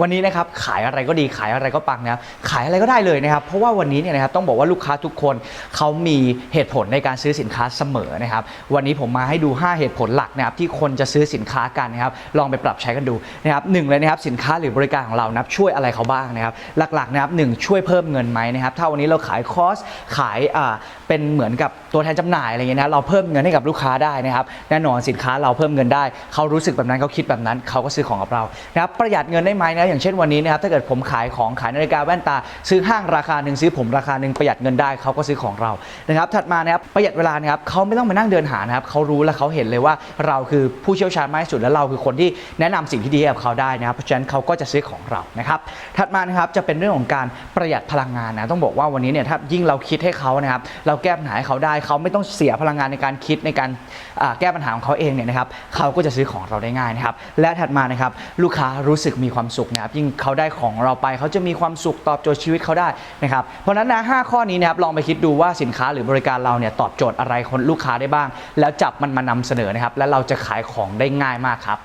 วันนี้นะครับขายอะไรก็ดีขายอะไรก็ปังนะครับขายอะไรก็ได้เลยนะครับ เพราะว่าวันนี้เนี่ยนะครับต้องบอกว่าลูกค้าทุกคนเขามีเหตุผลในการซื้อสินค้าเสมอนะครับ วันนี้ผมมาให้ดู 5 เหตุผลหลักนะครับที่คนจะซื้อสินค้ากันนะครับ ลองไปปรับใช้กันดูนะครับหนึ่งเลยนะครับสินค้าหรือบริการของเรานับช่วยอะไรเขาบ้างนะครับ หลักๆนะครับหนึ่งช่วยเพิ่มเงินไหมนะครับถ้าวันนี้เราขายคอสขายอ่าเป็นเหมือนกับตัวแทนจำหน่ายอะไรเงี้ยนะเราเพิ่มเงินให้กับลูกค้าได้นะครับแน่นอนสินค้าเราเพิ่มเงินได้เขารู้สึกแบบนั้นเขาคิดแบบนั้นเขาก็ซื้อของกับเรานะครับประหยัดเงินได้ไหมนะอย่างเช่นวันนี้นะครับถ้าเกิดผมขายของขายนาฬิกาแว่นตา ซื้อห้างราคาหนึ่งซื้อผมราคาหนึ่งประหยัดเงินได้เขาก็ซื้อของเรานะครับถัดมานะครับประหยัดเวลานะครับเขาไม่ต้องมานั่งเดินหานะครับเขารู้และเขาเห็นเลยว่าเราคือผู้เชี่ยวชาญมากที่สุดและเราคือคนที่แนะนำสิ่งที่ดีให้กับเขาได้นะครับเพราะฉะนั้นเขาก็จะซื้อของเรานะครับถัดมานะครับจะเป็นเรื่องของการประหยัดพลังงานนะต้องบอกว่าวันนี้เนี่ยถ้ายิ่งเราคิดให้เขานะครับเราแก้ปัญหาให้เขาได้เขาไม่ต้องเสียพลังงานในการคิดในการแก้ปัญหาของเขาเองเนี่ยนะครับเขาก็จะซื้อของเราได้ง่ายนะครับและถัดมานะครับลูกค้ารู้สึกมีความสุขนะครับยิ่งเขาได้ของเราไปเขาจะมีความสุขตอบโจทย์ชีวิตเขาได้นะครับเพราะฉะนั้นนะห้าข้อนี้นะครับลองไปคิดดูว่าสินค้าหรือบริการเราเนี่ยตอบโจทย์อะไรคนลูกค้าได้บ้าง แล้วจับมันมานำเสนอนะครับและเราจะขายของได้ง่ายมากครับ